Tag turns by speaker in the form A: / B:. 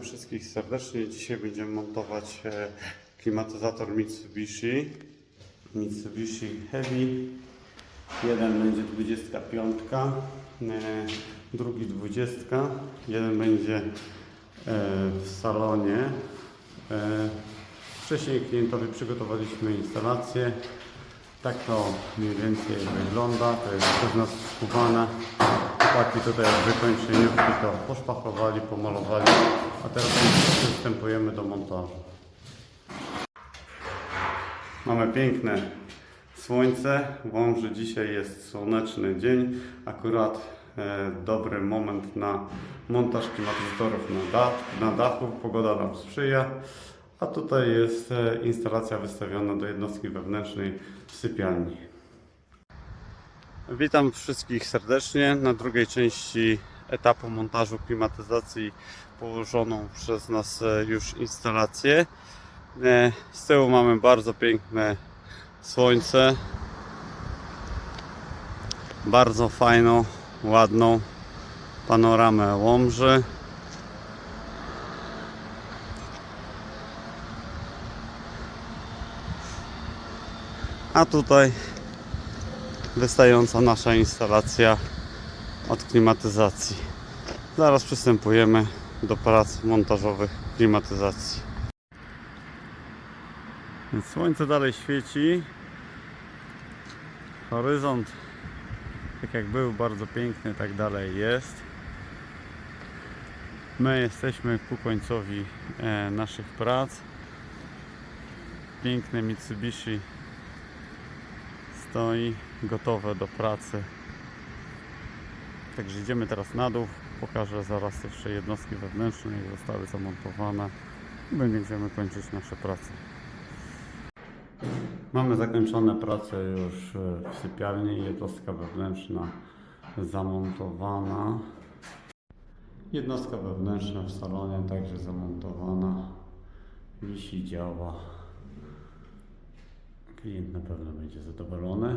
A: wszystkich serdecznie. Dzisiaj będziemy montować e, klimatyzator Mitsubishi. Mitsubishi Heavy. Jeden będzie 25, e, drugi 20. Jeden będzie e, w salonie. Wcześniej klientowi przygotowaliśmy instalację. Tak to mniej więcej wygląda. To jest przez nas skuwane. Chłopaki tutaj jak wykończeniówki to poszpachowali, pomalowali, a teraz przystępujemy do montażu. Mamy piękne słońce. Wąży dzisiaj jest słoneczny dzień. Akurat e, dobry moment na montaż klimatyzatorów na, dach, na dachu. Pogoda nam sprzyja. A tutaj jest e, instalacja wystawiona do jednostki wewnętrznej w sypialni. Witam wszystkich serdecznie na drugiej części etapu montażu klimatyzacji położoną przez nas e, już instalację. E, Z tyłu mamy bardzo piękne słońce. Bardzo fajną, ładną panoramę Łomży. A tutaj wystająca nasza instalacja od klimatyzacji. Zaraz przystępujemy do prac montażowych klimatyzacji. Słońce dalej świeci. Horyzont, tak jak był, bardzo piękny, tak dalej jest. My jesteśmy ku końcowi e, naszych prac. Piękne Mitsubishi stoi gotowe do pracy. Także idziemy teraz na dół. Pokażę zaraz jeszcze jednostki wewnętrzne, jak zostały zamontowane. I będziemy kończyć nasze prace. Mamy zakończone prace już e, w sypialni. Jednostka wewnętrzna zamontowana. Jednostka wewnętrzna w salonie także zamontowana. Wisi działa. Klient na pewno będzie zadowolony.